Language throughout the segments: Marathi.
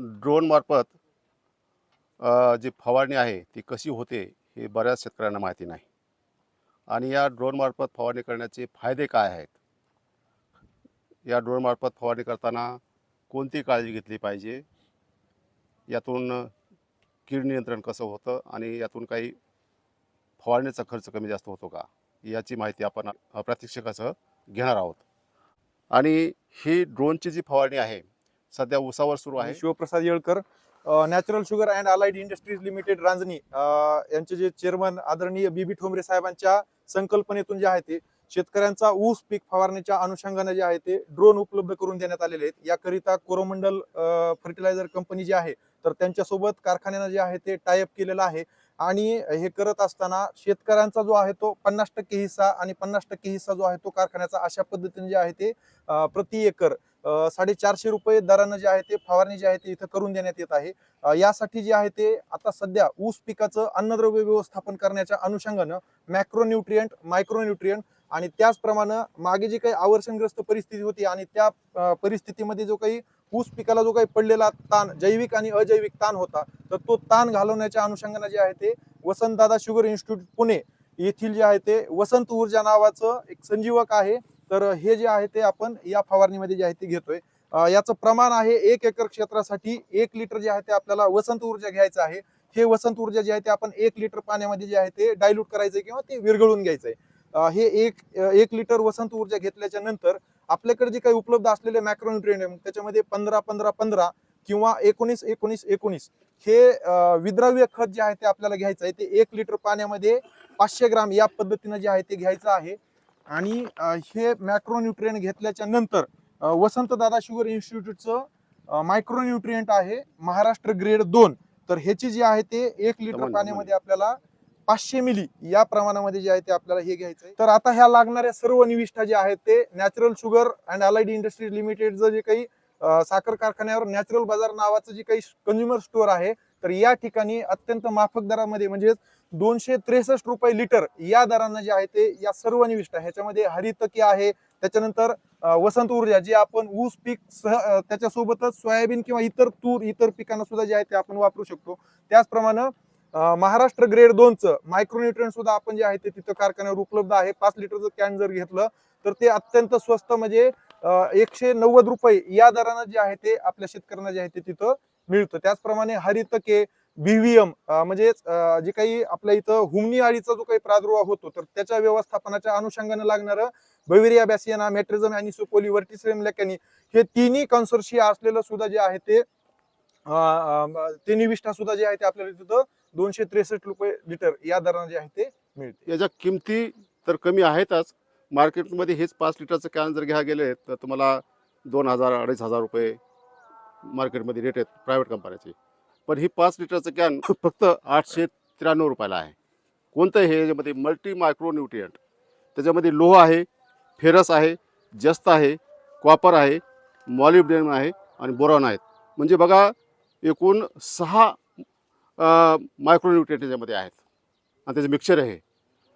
ड्रोनमार्फत जी फवारणी आहे ती कशी होते हे बऱ्याच शेतकऱ्यांना माहिती नाही. आणि या ड्रोनमार्फत फवारणी करण्याचे फायदे काय आहेत? या ड्रोनमार्फत फवारणी करताना कोणती काळजी घेतली पाहिजे? यातून कीड नियंत्रण कसं होतं? आणि यातून काही फवारणीचा खर्च कमी जास्त होतो का? याची माहिती आपण प्रात्यक्षिकासह घेणार आहोत. आणि ही ड्रोनची जी फवारणी आहे सध्या उसावर सुरू आहे. Shivprasad Yelkar natural sugar and allied industries limited Ranjani यांचे जे चेअरमन आदरणीय बीबी ठोंबरे साहेबांच्या संकल्पनेतून जे आहे ते शेतकऱ्यांचा ऊस पीक फवारणीच्या अनुषंगाने जे आहे ते ड्रोन उपलब्ध करून देण्यात आलेले आहेत. याकरिता कोरोमंडल फर्टिलायझर कंपनी जी आहे तर त्यांच्यासोबत कारखान्यानं जे आहे ते टायअप केलेलं आहे. आणि हे करत असताना शेतकऱ्यांचा जो आहे तो पन्नास टक्के हिस्सा आणि पन्नास टक्के हिस्सा जो आहे तो कारखान्याचा अशा पद्धतीने जे आहे ते प्रति एकर साडेचारशे रुपये दरानं जे आहे ते फवारणी जे आहे ते इथं करून देण्यात येत आहे. यासाठी जे आहे ते आता सध्या ऊस पिकाचं अन्नद्रव्य व्यवस्थापन करण्याच्या अनुषंगानं मॅक्रोन्युट्रियंट मायक्रोन्युट्रियंट आणि त्याचप्रमाणे मागे जी काही आवर्षणग्रस्त परिस्थिती होती आणि त्या परिस्थितीमध्ये जो काही ऊस पिकाला जो काही पडलेला ताण जैविक आणि अजैविक ताण होता तर तो ताण घालवण्याच्या अनुषंगाने जे आहे ते वसंतदादा शुगर इन्स्टिट्यूट पुणे येथील जे आहे ते वसंत ऊर्जा नावाचं एक संजीवक आहे. तर हे जे आहे ते आपण या फवारणीमध्ये जे आहे ते घेतोय. याचं प्रमाण आहे एक एकर क्षेत्रासाठी एक लिटर जे आहे ते आपल्याला वसंत ऊर्जा घ्यायचं आहे. हे वसंत ऊर्जा जे आहे ते आपण एक लिटर पाण्यामध्ये जे आहे ते डायल्यूट करायचंय किंवा ते विरघळून घ्यायचंय. हे एक एक लिटर वसंत ऊर्जा घेतल्याच्या नंतर आपल्याकडे जे काही उपलब्ध असलेले मॅक्रोन्युट्रिएंट त्याच्यामध्ये पंधरा पंधरा पंधरा किंवा एकोणीस एकोणीस एकोणीस हे विद्राव्य खत जे आहे ते आपल्याला घ्यायचं आहे. ते एक लिटर पाण्यामध्ये पाचशे ग्राम या पद्धतीनं जे आहे ते घ्यायचं आहे. आणि हे मॅक्रोन्युट्रिएंट घेतल्याच्या नंतर वसंतदादा शुगर इन्स्टिट्यूटचं मायक्रोन्युट्रिएंट आहे महाराष्ट्र ग्रेड दोन. तर ह्याची जी आहे ते एक लिटर पाण्यामध्ये आपल्याला पाचशे मिली या प्रमाणामध्ये जे आहे ते आपल्याला हे घ्यायचं आहे. तर आता ह्या लागणाऱ्या सर्व निविष्ठा जे आहेत ते natural sugar and allied industries लिमिटेडचं जे काही साखर कारखान्यावर नॅचरल बाजार नावाचं जे काही कंझ्युमर स्टोअर आहे तर या ठिकाणी अत्यंत माफक दरामध्ये म्हणजेच दोनशे त्रेसष्ट रुपये लिटर या दरांना जे आहे ते या सर्व निविष्ट ह्याच्यामध्ये हरितकी आहे त्याच्यानंतर वसंत ऊर्जा जे आपण ऊस पीक सह त्याच्यासोबतच सोयाबीन किंवा इतर तूर इतर पिकांना सुद्धा जे आहे ते आपण वापरू शकतो. त्याचप्रमाणे महाराष्ट्र ग्रेड दोनचं मायक्रोन्युट्रियन सुद्धा आपण जे आहे ते तिथं कारखान्यावर उपलब्ध आहे. पाच लिटरचं कॅन जर घेतलं तर ते अत्यंत स्वस्त म्हणजे एकशे नव्वद रुपये या दरानं जे आहे ते आपल्या शेतकऱ्यांना जे आहे ते तिथं मिळतं. त्याचप्रमाणे हरितके बीव्हीएम म्हणजे जे काही आपल्या इथं हुमनी अळीचा जो काही प्रादुर्भाव होतो तर त्याच्या व्यवस्थापनाच्या अनुषंगाने लागणारं बवेरिया बॅसियाना मेट्रिझम अॅनिसोपोली वर्टिसरेम लेकॅनी हे तिन्ही कन्सोर्शिया असलेलं सुद्धा जे आहे ते अ, ते निविष्ठा सुद्धा जे आहे ते आपल्याला तिथं दोनशे त्रेसष्ट रुपये लिटर या दराने जे आहे ते मिळते. याच्या किमती तर कमी आहेतच. मार्केटमध्ये हेच पाच लिटरचं कॅन जर घ्या गेले तर तुम्हाला दोन हजार अडीच हजार रुपये मार्केटमध्ये रेट आहेत प्रायव्हेट कंपन्याचे पण ही पाच लिटरचं कॅन फक्त आठशे त्र्याण्णव रुपयाला आहे. कोणतं हे याच्यामध्ये मल्टी मायक्रो न्यूट्रियंट त्याच्यामध्ये लोह आहे फेरस आहे जस्त आहे कॉपर आहे मॉलिब्डेन आहे आणि बोरॉन आहेत. म्हणजे बघा एकूण सहा मायक्रोन्युट्रिएंट त्याच्यामध्ये आहेत. आणि त्याचं मिक्सचर आहे.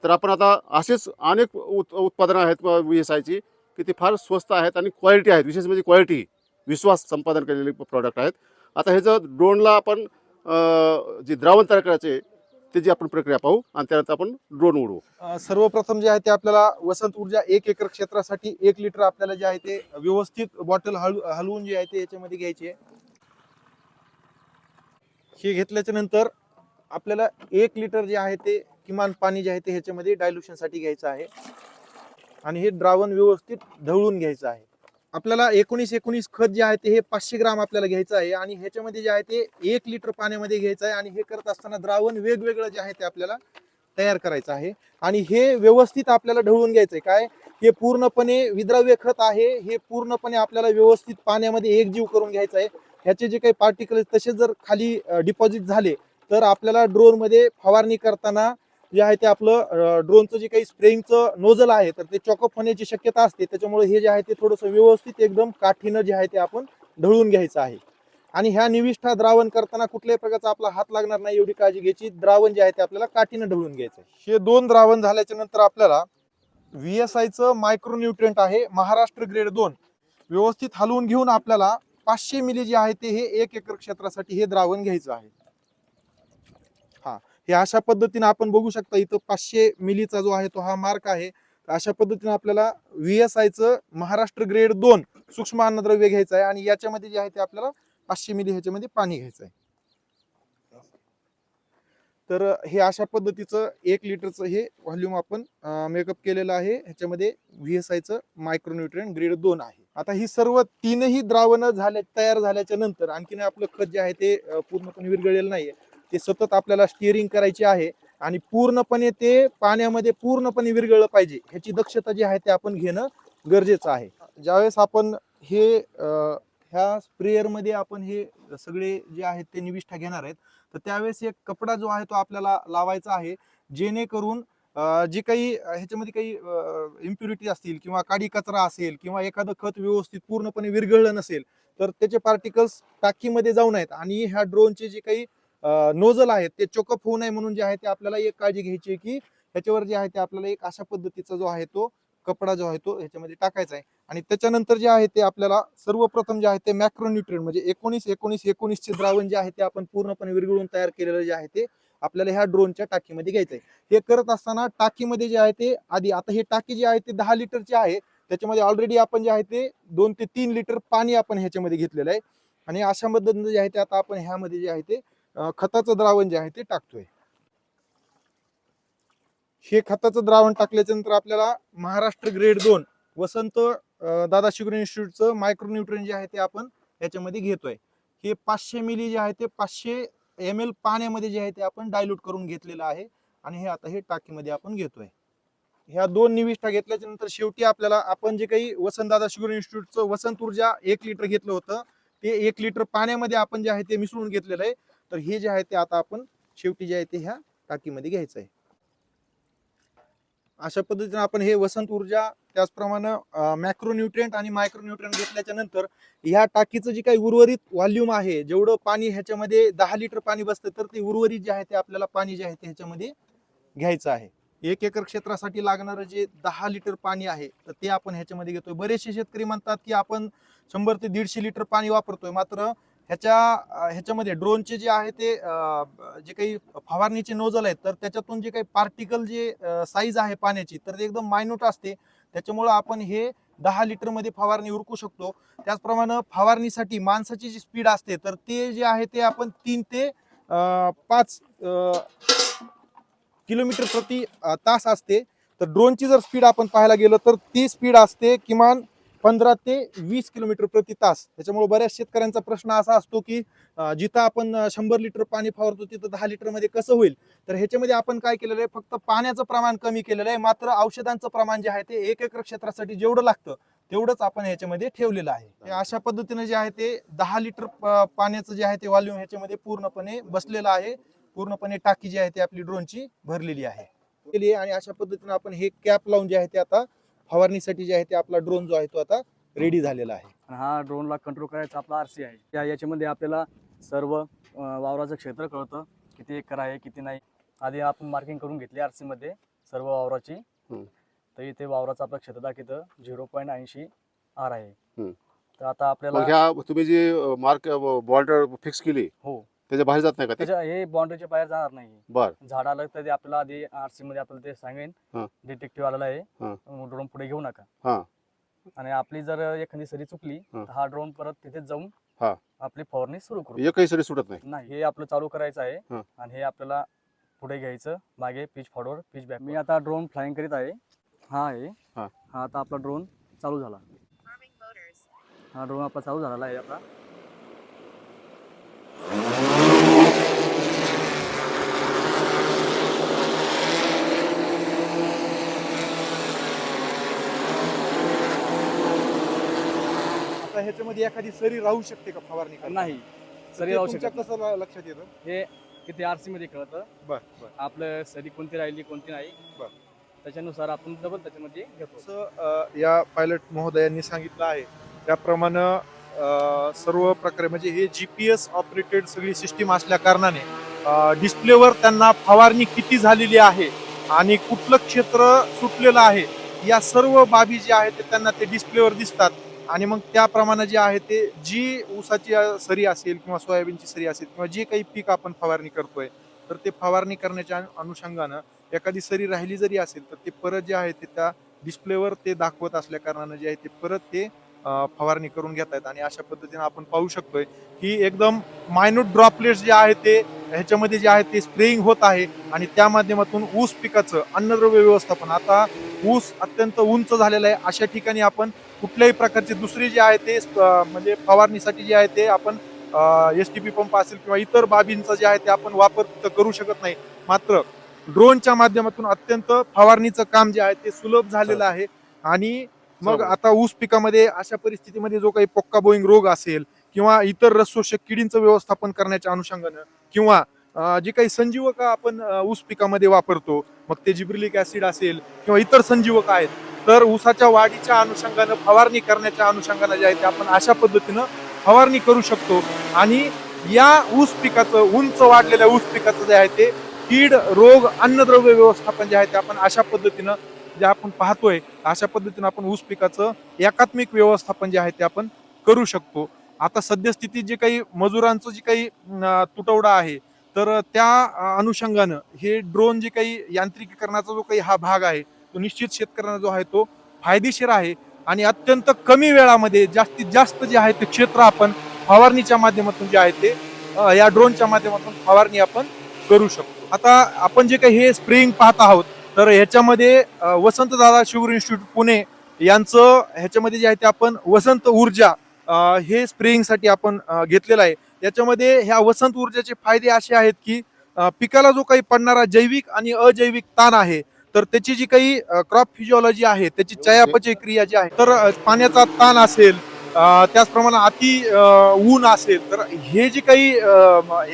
तर आपण आता असेच अनेक उत उत्पादनं आहेत व्ही एस आयची की ती फार स्वस्त आहेत आणि क्वालिटी आहेत. विशेष म्हणजे क्वालिटी विश्वास संपादन केलेले प्रॉडक्ट आहेत. आता हे जर ड्रोनला आपण जी जे द्रावण तयार करायचे त्याची आपण प्रक्रिया पाहू आणि त्यानंतर आपण ड्रोन उडवू. सर्वप्रथम जे आहे ते आपल्याला वसंत ऊर्जा एक एकर क्षेत्रासाठी एक लिटर आपल्याला जे आहे ते व्यवस्थित बॉटल हलू हलवून जे आहे ते याच्यामध्ये घ्यायचे. हे घेतल्याच्या नंतर आपल्याला एक लिटर जे आहे ते किमान पाणी जे आहे ते ह्याच्यामध्ये डायल्युशनसाठी घ्यायचं आहे. आणि हे द्रावण व्यवस्थित ढवळून घ्यायचं आहे. आपल्याला एकोणीस एकोणीस खत जे आहे ते हे पाचशे ग्राम आपल्याला घ्यायचं आहे आणि ह्याच्यामध्ये जे आहे ते एक लिटर पाण्यामध्ये घ्यायचं आहे आणि हे करत असताना द्रावण वेगवेगळं जे आहे ते आपल्याला तयार करायचं आहे. आणि हे व्यवस्थित आपल्याला ढवळून आहे. काय? हे पूर्णपणे विद्राव्य खत आहे. हे पूर्णपणे आपल्याला व्यवस्थित पाण्यामध्ये एकजीव करून घ्यायचं आहे. ह्याचे जे काही पार्टिकल तसे जर खाली डिपॉझिट झाले तर आपल्याला ड्रोनमध्ये फवारणी करताना जे आहे ते आपलं ड्रोनचं जे काही स्प्रेइंगचं नोझल आहे तर ते चॉकअप होण्याची शक्यता असते. त्याच्यामुळे हे जे आहे ते थोडंसं व्यवस्थित एकदम काठीनं जे आहे ते आपण ढळून घ्यायचं आहे. आणि ह्या निविष्ठा द्रावण करताना कुठल्याही प्रकारचा आपला हात लागणार नाही एवढी काळजी घ्यायची. द्रावण जे आहे ते आपल्याला काठीनं ढवळून घ्यायचं आहे. हे दोन द्रावण झाल्याच्यानंतर आपल्याला व्ही एस आयचं मायक्रोन्युट्रियंट आहे महाराष्ट्र ग्रेड दोन. व्यवस्थित हलवून घेऊन आपल्याला पाचशे मिली जे आहे ते हे एक एकर क्षेत्रासाठी हे द्रावण घ्यायचं आहे. हा हे अशा पद्धतीने आपण बघू शकता इथं पाचशे मिलीचा जो आहे तो हा मार्क आहे. अशा पद्धतीने आपल्याला व्ही एस आयचं महाराष्ट्र ग्रेड दोन सूक्ष्म अन्नद्रव्य घ्यायचं आहे आणि याच्यामध्ये जे आहे ते आपल्याला पाचशे मिली ह्याच्यामध्ये पाणी घ्यायचं आहे. तर हे अशा पद्धतीचं एक लिटरचं हे व्हॉल्यूम आपण मेकअप केलेलं आहे. ह्याच्यामध्ये व्ही एस आयचं मायक्रोन्युट्रियन ग्रेड दोन आहे. आता ही सर्व तीनही द्रावणं झाले तयार झाल्याच्यानंतर आणखीन आपलं खत जे आहे ते पूर्णपणे विरघळलेलं नाहीये. ते सतत आपल्याला स्टिअरिंग करायचे आहे आणि पूर्णपणे ते पाण्यामध्ये पूर्णपणे विरघळलं पाहिजे. ह्याची दक्षता जी आहे ते आपण घेणं गरजेचं आहे. ज्यावेळेस आपण हे ह्या स्प्रेअरमध्ये आपण हे सगळे जे आहेत ते निविष्ठा घेणार आहेत तर त्यावेळेस एक कपडा जो आहे तो आपल्याला लावायचा आहे जेणेकरून जे काही ह्याच्यामध्ये काही इम्प्युरिटी असतील किंवा काडी कचरा असेल किंवा एखादं खत व्यवस्थित पूर्णपणे विरघळलं नसेल तर त्याचे पार्टिकल्स टाकीमध्ये जाऊ नयेत. आणि ह्या ड्रोनचे जे काही नोजल आहेत ते चोकअप होऊ नये म्हणून जे आहे ते आपल्याला एक काळजी घ्यायची आहे की ह्याच्यावर जे आहे ते आपल्याला एक अशा पद्धतीचा जो आहे तो कपडा जो आहे तो ह्याच्यामध्ये टाकायचा आहे. आणि त्याच्यानंतर जे आहे ते आपल्याला सर्वप्रथम जे आहे ते मॅक्रोन्युट्रिएंट म्हणजे एकोणीस एकोणीस एकोणीसचे द्रावण जे आहे ते आपण पूर्णपणे विरघळून तयार केलेलं जे आहे ते आपल्याला ह्या ड्रोनच्या टाकीमध्ये घ्यायचं आहे हे करत असताना टाकीमध्ये जे आहे ते आधी आता हे टाकी जी आहे ते दहा लिटरची आहे. त्याच्यामध्ये ऑलरेडी आपण जे आहे ते दोन ते तीन लिटर पाणी आपण ह्याच्यामध्ये घेतलेलं आहे. आणि अशा पद्धतीने जे आहे ते आता आपण ह्यामध्ये जे आहे ते खताचं द्रावण जे आहे ते टाकतोय. हे खताचं द्रावण टाकल्याच्या नंतर आपल्याला महाराष्ट्र ग्रेड दोन वसंत दादा शिगुरे इन्स्टिट्यूटचं मायक्रोन्युट्रियन जे आहे ते आपण याच्यामध्ये घेतोय. हे पाचशे मिली जे आहे ते पाचशे एम एल पाण्यामध्ये जे आहे ते आपण डायल्यूट करून घेतलेलं आहे. आणि हे आता हे टाकीमध्ये आपण घेतोय. ह्या दोन निविष्ठा घेतल्याच्या नंतर शेवटी आपल्याला आपण जे काही वसंतदादा शुगर इन्स्टिट्यूटचं वसंत ऊर्जा एक लिटर घेतलं होतं. ते एक लिटर पाण्यामध्ये आपण जे आहे ते मिसळून घेतलेलं आहे. तर हे जे आहे ते आता आपण शेवटी जे आहे ते ह्या टाकीमध्ये घ्यायचं आहे. अशा पद्धतीने आपण हे वसंत ऊर्जा त्याचप्रमाणे मॅक्रोन्युट्रियंट आणि मायक्रोन्युट्रियंट घेतल्याच्या नंतर ह्या टाकीचं जे काही उर्वरित व्हॉल्यूम आहे जेवढं पाणी ह्याच्यामध्ये दहा लिटर पाणी बसतं तर ते उर्वरित जे आहे ते आपल्याला पाणी जे आहे ते ह्याच्यामध्ये घ्यायचं आहे. एक एकर क्षेत्रासाठी लागणारं जे दहा लिटर पाणी आहे तर ते आपण ह्याच्यामध्ये घेतोय. बरेचसे शेतकरी म्हणतात की आपण शंभर ते दीडशे लिटर पाणी वापरतोय मात्र ह्याच्या ह्याच्यामध्ये ड्रोनचे जे आहे ते जे काही फवारणीचे नोजल आहेत तर त्याच्यातून जे काही पार्टिकल जे साईज आहे पाण्याची तर ते एकदम मायन्यूट असते. त्याच्यामुळं आपण हे दहा लिटरमध्ये फवारणी उरकू शकतो. त्याचप्रमाणे फवारणीसाठी माणसाची जी स्पीड असते तर ते जे आहे ते आपण तीन ते पाच किलोमीटर प्रति तास असते. तर ड्रोनची जर स्पीड आपण पाहायला गेलो तर ती स्पीड असते किमान पंधरा ते वीस किलोमीटर प्रति तास. त्याच्यामुळे बऱ्याच शेतकऱ्यांचा प्रश्न असा असतो की जिथं आपण शंभर लिटर पाणी फवारतो तिथं दहा लिटरमध्ये कसं होईल? तर ह्याच्यामध्ये आपण काय केलेलं आहे फक्त पाण्याचं प्रमाण कमी केलेलं आहे मात्र औषधांचं प्रमाण जे आहे ते एक एकर क्षेत्रासाठी जेवढं लागतं तेवढंच आपण ह्याच्यामध्ये ठेवलेलं आहे. अशा पद्धतीने जे आहे ते दहा लिटर पाण्याचं जे आहे ते व्हॉल्यूम ह्याच्यामध्ये पूर्णपणे बसलेलं आहे. पूर्णपणे टाकी जी आहे ती आपली ड्रोनची भरलेली आहे. केली आहे आणि अशा पद्धतीने आपण हे कॅप लावून जे आहे ते आता फवारणीसाठी जे आहे ते आपला ड्रोन जो आहे तो आता रेडी झालेला आहे. आणि हा ड्रोनला कंट्रोल करायचा आपला आर सी आहे. त्या याच्यामध्ये आपल्याला सर्व अं, वावराचं क्षेत्र कळतं. किती एकर आहे किती नाही. आधी आपण मार्किंग करून घेतली आर सी मध्ये सर्व वावराची. हम्म. तर इथे वावराचं आपलं क्षेत्र दाखवतं. झिरो पॉईंट ऐंशी आर आहे. हम्म. तर आता आपल्याला ह्या तुम्ही जी मार्क बॉर्डर फिक्स केली हो. त्याच्या बाहेर जात नाही का ते त्याच्या हे बाउंड्रीच्या बाहेर जाणार नाही बर झाड आलं तर आपल्याला आधी आर सी मध्ये आपल्याला ते सांगेन हा. डिटेक्टिव्ह आलेला हा. आहे ड्रोन पुढे घेऊ नका हा. आणि आपली जर एखादी सरी चुकली हा. तर हा ड्रोन परत तिथे जाऊन हा. आपली फवारणी सुरू करू एकही सरी सुटत नाही नाही हे आपलं चालू करायचं आहे. आणि हे आपल्याला पुढे घ्यायचं मागे पिच फॉरवर्ड पिच बॅक मी आता ड्रोन फ्लाइंग करीत आहे हा आहे हा. हा आता आपला ड्रोन चालू झाला Farming motors. हा ड्रोन आपला चालू झालेला आहे आता ह्याच्यामध्ये एखादी सरी राहू शकते का फवारणी करताना? नाही. ते सरी राहू तुमच्या शकत. कसं ल- लक्षात येतं? हे किती आर सी मध्ये कळतं. बर बर. आपलं सरी कोणती राहिली कोणती नाही. बर. त्याच्यानुसार आपण डबल त्याच्यामध्ये घेतो. जसं अ, या पायलट महोदयांनी सांगितलं आहे. त्याप्रमाणे अ, सर्व प्रकारे म्हणजे हे जीपीएस ऑपरेटेड सगळी सिस्टीम असल्या कारणाने डिस्प्लेवर त्यांना फवारणी किती झालेली आहे आणि कुठलं क्षेत्र सुटलेलं आहे या सर्व बाबी ज्या आहेत ते त्यांना ते डिस्प्लेवर दिसतात. आणि मग त्याप्रमाणे जे आहे ते जी ऊसाची सरी असेल किंवा सोयाबीनची सरी असेल किंवा जे काही पीक आपण फवारणी करतोय तर ते फवारणी करण्याच्या अनुषंगानं एखादी सरी राहिली जरी असेल तर ते परत जे आहे ते त्या डिस्प्लेवर ते दाखवत असल्या कारणानं जे आहे ते परत ते फवारणी करून घेत आहेत आणि अशा पद्धतीने आपण पाहू शकतोय की एकदम मायन्यूट ड्रॉपलेट्स जे आहे ते ह्याच्यामध्ये जे आहे ते स्प्रेइंग होत आहे आणि त्या माध्यमातून ऊस पिकाचं अन्नद्रव्य व्यवस्थापन. आता ऊस अत्यंत उंच झालेला आहे. अशा ठिकाणी आपण कुठल्याही प्रकारचे दुसरे जे आहे ते म्हणजे फवारणीसाठी जे आहे ते आपण एस टी पी पंप असेल किंवा इतर बाबींचा जे आहे ते आपण वापर करू शकत नाही मात्र ड्रोनच्या माध्यमातून अत्यंत फवारणीचं काम जे आहे ते सुलभ झालेलं आहे आणि मग. आता ऊस पिकामध्ये अशा परिस्थितीमध्ये जो काही पोक्का बोईंग रोग असेल किंवा इतर रसशोषक किडींचं व्यवस्थापन करण्याच्या अनुषंगानं किंवा जे काही संजीवक आपण ऊस पिकामध्ये वापरतो मग ते जिब्रिलिक ऍसिड असेल किंवा इतर संजीवक आहेत तर ऊसाच्या वाढीच्या अनुषंगानं फवारणी करण्याच्या अनुषंगानं जे आहे ते आपण अशा पद्धतीनं फवारणी करू शकतो. आणि या ऊस पिकाचं उंच वाढलेल्या ऊस पिकाचं जे आहे ते कीड रोग अन्नद्रव्य व्यवस्थापन जे आहे ते आपण अशा पद्धतीनं जे आपण पाहतोय अशा पद्धतीनं आपण ऊस पिकाचं एकात्मिक व्यवस्थापन जे आहे ते आपण करू शकतो. आता सद्यस्थितीत जे काही मजुरांचं जे काही तुटवडा आहे तर त्या अनुषंगानं हे ड्रोन जे काही यांत्रिकीकरणाचा जो काही हा भाग आहे तो निश्चित शेतकऱ्यांना जो आहे तो फायदेशीर आहे आणि अत्यंत कमी वेळामध्ये जास्तीत जास्त जे आहे ते क्षेत्र आपण फवारणीच्या माध्यमातून जे आहे ते या ड्रोनच्या माध्यमातून फवारणी आपण करू शकतो. आता आपण जे काही हे स्प्रेइंग पाहत आहोत तर ह्याच्यामध्ये वसंतदादा शुगर इन्स्टिट्यूट पुणे यांचं ह्याच्यामध्ये जे आहे ते आपण वसंत ऊर्जा हे स्प्रेइंगसाठी आपण घेतलेलं आहे. याच्यामध्ये ह्या वसंत ऊर्जाचे फायदे असे आहेत की पिकाला जो काही पडणारा जैविक आणि अजैविक ताण आहे तर त्याची जी काही क्रॉप फिजिओलॉजी आहे त्याची चयापचय क्रिया जी आहे तर पाण्याचा ताण असेल त्याचप्रमाणे अति ऊन असेल तर हे जे काही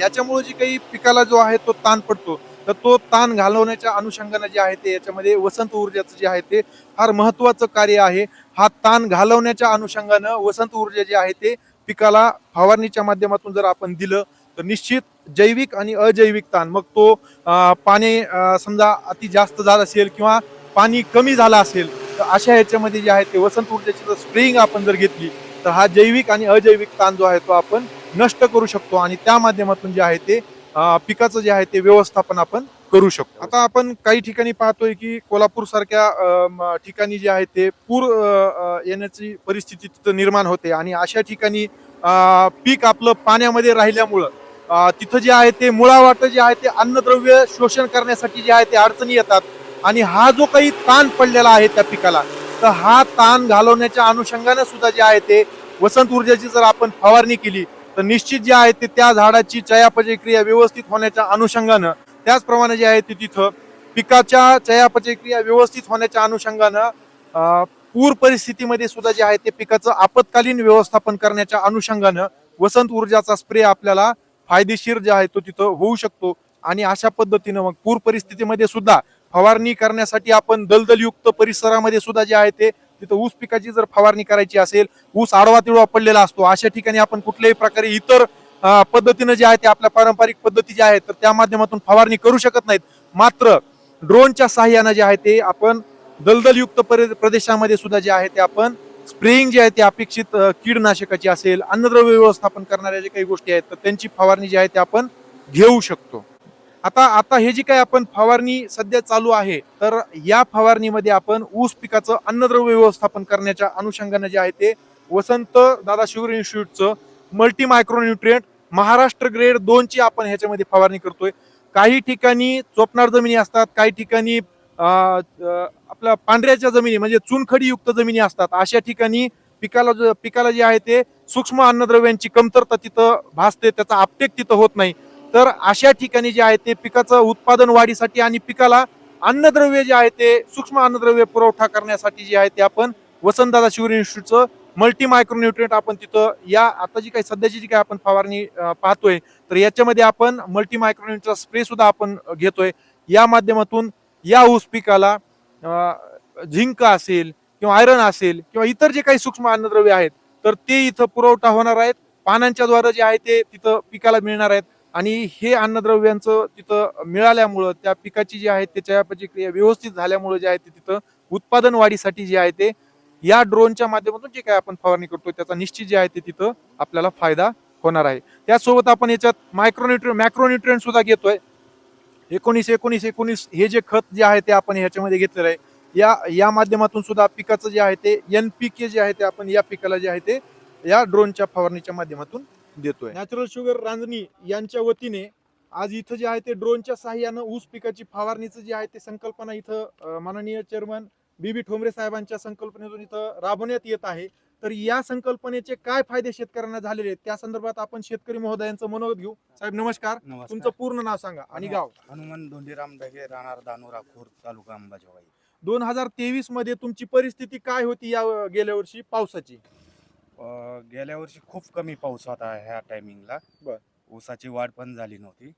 याच्यामुळे जे काही पिकाला जो आहे तो ताण पडतो तर तो ताण घालवण्याच्या अनुषंगाने जे आहे ते याच्यामध्ये वसंत ऊर्जाचं जे आहे ते फार महत्वाचं कार्य आहे. हा ताण घालवण्याच्या अनुषंगानं वसंत ऊर्जा जे आहे ते पिकाला फवारणीच्या माध्यमातून जर आपण दिलं तर निश्चित जैविक आणि अजैविक ताण मग तो पाणी समजा अति जास्त झालं असेल किंवा पाणी कमी झालं असेल तर अशा ह्याच्यामध्ये जे आहे ते वसंत ऊर्जाची जर स्प्रेइंग आपण जर घेतली तर हा जैविक आणि अजैविक ताण जो आहे तो आपण नष्ट करू शकतो आणि त्या माध्यमातून जे आहे ते पिकाचं जे आहे ते व्यवस्थापन आपण करू शकतो. आता आपण काही ठिकाणी पाहतोय की कोल्हापूर सारख्या ठिकाणी जे आहे ते पूर येण्याची परिस्थिती तिथं निर्माण होते आणि अशा ठिकाणी पीक आपलं पाण्यामध्ये राहिल्यामुळं तिथं जे आहे ते मुळावाट जे आहे ते अन्नद्रव्य शोषण करण्यासाठी जे आहे ते अडचणी येतात आणि हा जो काही ताण पडलेला आहे त्या पिकाला तर हा ताण घालवण्याच्या अनुषंगाने सुद्धा जे आहे ते वसंत ऊर्जाची जर आपण फवारणी केली तर निश्चित जे आहे ते त्या झाडाची चयापचय क्रिया व्यवस्थित होण्याच्या अनुषंगानं त्याचप्रमाणे जे आहे ते तिथं पिकाच्या चयापचय क्रिया व्यवस्थित होण्याच्या अनुषंगानं पूर परिस्थितीमध्ये सुद्धा जे आहे ते पिकाचं आपत्कालीन व्यवस्थापन करण्याच्या अनुषंगानं वसंत ऊर्जाचा स्प्रे आपल्याला फायदेशीर जे आहे तो तिथं होऊ शकतो. आणि अशा पद्धतीनं मग पूर परिस्थितीमध्ये सुद्धा फवारणी करण्यासाठी आपण दलदलयुक्त परिसरामध्ये सुद्धा जे आहे ते तिथं ऊस पिकाची जर फवारणी करायची असेल ऊस आडवा तिडवा पडलेला असतो अशा ठिकाणी आपण कुठल्याही प्रकारे इतर पद्धतीनं जे आहे ते आपल्या पारंपरिक पद्धती ज्या आहेत तर त्या माध्यमातून फवारणी करू शकत नाहीत. मात्र ड्रोनच्या सहाय्यानं जे आहे ते आपण दलदलयुक्त प्रदेशामध्ये सुद्धा जे आहे ते आपण स्प्रेइंग जे आहे ते अपेक्षित कीडनाशकाची असेल अन्नद्रव्य व्यवस्थापन करणाऱ्या जे काही गोष्टी आहेत तर त्यांची फवारणी जी आहे ते आपण घेऊ शकतो. आता आता हे जी काही आपण फवारणी सध्या चालू आहे तर या फवारणीमध्ये आपण ऊस पिकाचं अन्नद्रव्य व्यवस्थापन करण्याच्या अनुषंगाने जे आहे ते वसंत दादा शुगर इन्स्टिट्यूटचं मल्टी मायक्रोन्युट्रिएंट महाराष्ट्र ग्रेड दोनची आपण ह्याच्यामध्ये फवारणी करतोय. काही ठिकाणी चोपणार जमिनी असतात काही ठिकाणी आपल्या पांढऱ्याच्या जमिनी म्हणजे चुनखडीयुक्त जमिनी असतात. अशा ठिकाणी पिकाला जो- पिकाला जे आहे ते सूक्ष्म अन्नद्रव्यांची कमतरता तिथं भासते त्याचा आपटेक तिथं होत नाही. तर अशा ठिकाणी जे आहे ते पिकाचं उत्पादन वाढीसाठी आणि पिकाला अन्नद्रव्य जे आहे ते सूक्ष्म अन्नद्रव्य पुरवठा करण्यासाठी जे आहे ते आपण वसंतदादा शिवर इन्स्टिट्यूटचं मल्टी मायक्रोन्युट्रिएंट आपण तिथं या आता जी काही सध्याची जी काही आपण फवारणी पाहतोय तर याच्यामध्ये आपण मल्टी मायक्रोन्युट्रिएंटचा स्प्रे सुद्धा आपण घेतोय. या माध्यमातून या ऊस पिकाला झिंक असेल किंवा आयरन असेल किंवा इतर जे काही सूक्ष्म अन्नद्रव्य आहेत तर ते इथं पुरवठा होणार आहेत. पानांच्याद्वारे जे आहे ते तिथं पिकाला मिळणार आहेत. आणि हे अन्नद्रव्यांचं तिथं मिळाल्यामुळं त्या पिकाची जी आहे त्याच्या प्रतिक्रिया क्रिया व्यवस्थित झाल्यामुळे जे आहे ते तिथं उत्पादन वाढीसाठी जे आहे ते या ड्रोनच्या माध्यमातून जे काय आपण फवारणी करतो त्याचा निश्चित जे आहे ते तिथं आपल्याला फायदा होणार आहे. त्यासोबत आपण याच्यात मायक्रोन्युट्रिय मॅक्रोन्युट्रियन सुद्धा घेतोय. एकोणीस एकोणीस एकोणीस हे जे खत जे आहे ते आपण ह्याच्यामध्ये घेतलेलं आहे. या या माध्यमातून सुद्धा पिकाचं जे आहे ते एन पी के जे आहे ते आपण या पिकाला जे आहे ते या ड्रोनच्या फवारणीच्या माध्यमातून देतोय. नॅचरल शुगर रांजणी यांच्या वतीने आज इथं जे आहे ते ड्रोनच्या सहाय्यानं ऊस पिकाची फवारणीचं जे आहे ते संकल्पना इथं माननीय चेअरमन बीबी ठोंबरे साहेबांच्या संकल्पनेतून इथं राबवण्यात येत आहे. तर या संकल्पनेचे काय फायदे शेतकऱ्यांना झालेले आहेत? त्या संदर्भात आपण शेतकरी महोदयांचं मनोगत घेऊ. साहेब नमस्कार. तुमचं नमस्कार पूर्ण नाव सांगा आणि गाव. हनुमान धोंडीराम ढगे राहणार दानोरा खोर तालुका अंबाजोगाई. दोन हजार तेवीसमध्ये तुमची परिस्थिती काय होती या अं, गेल्या वर्षी पावसाची? अं, गेल्या वर्षी खूप कमी पाऊस होता ह्या टायमिंगला बर. ऊसाची वाढ पण झाली नव्हती.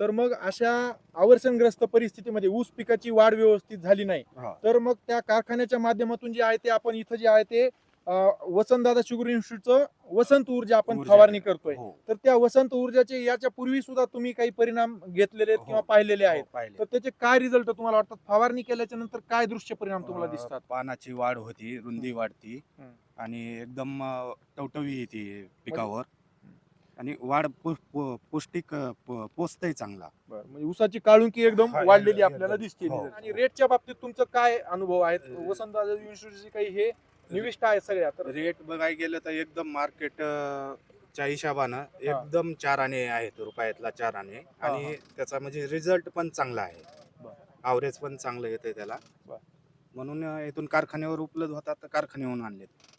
तर मग अशा आवर्षणग्रस्त परिस्थितीमध्ये ऊस पिकाची वाढ व्यवस्थित झाली नाही तर मग त्या कारखान्याच्या माध्यमातून जे आहे ते आपण इथं जे आहे ते वसंतदादा शुगर इन्स्टिट्यूटचं वसंत ऊर्जा आपण. फवारणी करतोय हो. तर त्या वसंत ऊर्जाचे याच्या पूर्वी सुद्धा तुम्ही काही परिणाम घेतलेले आहेत हो. किंवा पाहिलेले आहेत हो. तर त्याचे काय रिझल्ट तुम्हाला वाटतात फवारणी केल्याच्यानंतर काय दृश्य परिणाम तुम्हाला दिसतात पानाची वाढ होती रुंदी वाढती. आणि एकदम टवटवी येते पिकावर आणि वाढ पु- पु- पौष्टिक अं, प- पोचतंय चांगला म्हणजे ऊसाची काळुंकी एकदम हा, वाढलेली एकदम. आपल्याला दिसते हो. आणि रेटच्या बाबतीत तुमचं काय अनुभव आहेत अं, वसंत इन्स्टिट्यूटचे काही हे निविष्ट आहेत सगळ्या तर रेट बघायला गेलं तर एकदम मार्केट च्या हिशोबानं एकदम चार आणे आहेत रुपयातला चार आणे आणि त्याचा म्हणजे रिझल्ट पण चांगला आहे बर. आवरेज पण चांगलं येते त्याला बर. म्हणून अं, इथून कारखान्यावर उपलब्ध होतात तर कारखान्याहून आणले